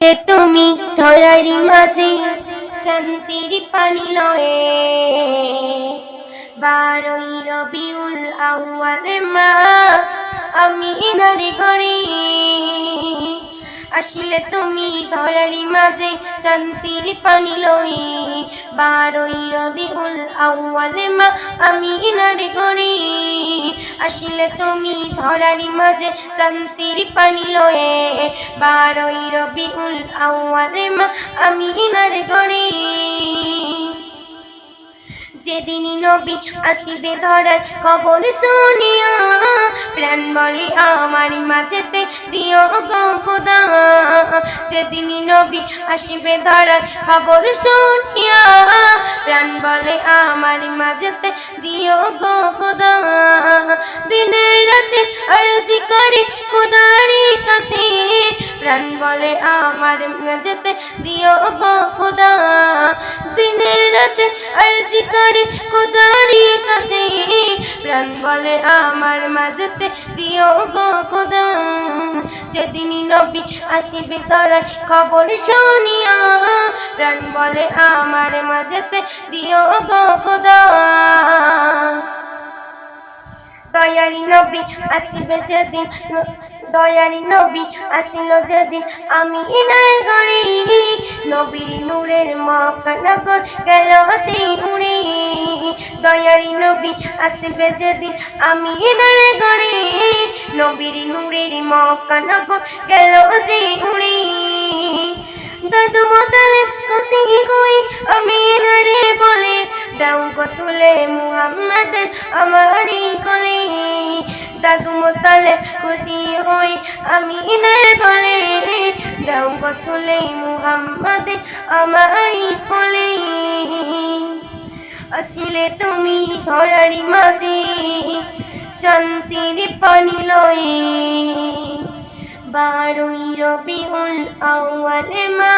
এ তুমি ধরারি মাঝে শান্তির পানি লয়ে। বারোই রবিউল আউয়ালে মা, আমি নারী ঘরে। আসলে তুমি ধরারি মাঝে শান্তির পানি লই বারোই রবিউল আউয়ালে মা, আমি নারী ঘরে। আসলে তুমি ধরারি মাঝে শান্তির পানি লয়ে। বারোই রবিউল আউয়ালে মা আমি নারী ঘরে। যেদিনই নবী আসিবে ধরার খবর শুনিয়া, প্রাণ বলে আমার মাঝেতে দিও গো খোদা। যেদিনই নবী আসিবে ধরার খবর শুনিয়া, প্রাণ বলে আমার মাঝেতে দিও গো খোদা। প্রাণ বলে আমার মাঝেতে দিও গো খোদা। দিনে রাতে আরজি করে খোদারি কাছে। প্রাণ বলে আমার মাঝেতে দিও গো খোদা। যেদিনই নবী আসিবে ধরার খবর শুনিয়া, প্রাণ বলে আমার মাঝেতে দিও গো খোদা। দয়ারি নবী আসিবে যেদিন দয়ারি নবী আসিল যেদিন। আমি ইনার গড়ি নবীর নূরের মকানগর গেল যে উড়ি দয়ারি নবী আসিবে যেদিন। আমি ইনার গড়ি নবীর নূরের মকানগর গেল যে উড়ি দাদু দাও গো তুলে মুহাম্মাদের আমারই কোলে। দাদু মতালে খুশি হই আমি নারে বলে দাও গো তুলে মুহাম্মাদের আমারই কোলে। আসিলে তুমি ধরারি মাঝে শান্তির পানি লয়ে। বারোই রবিউল আউয়ালে মা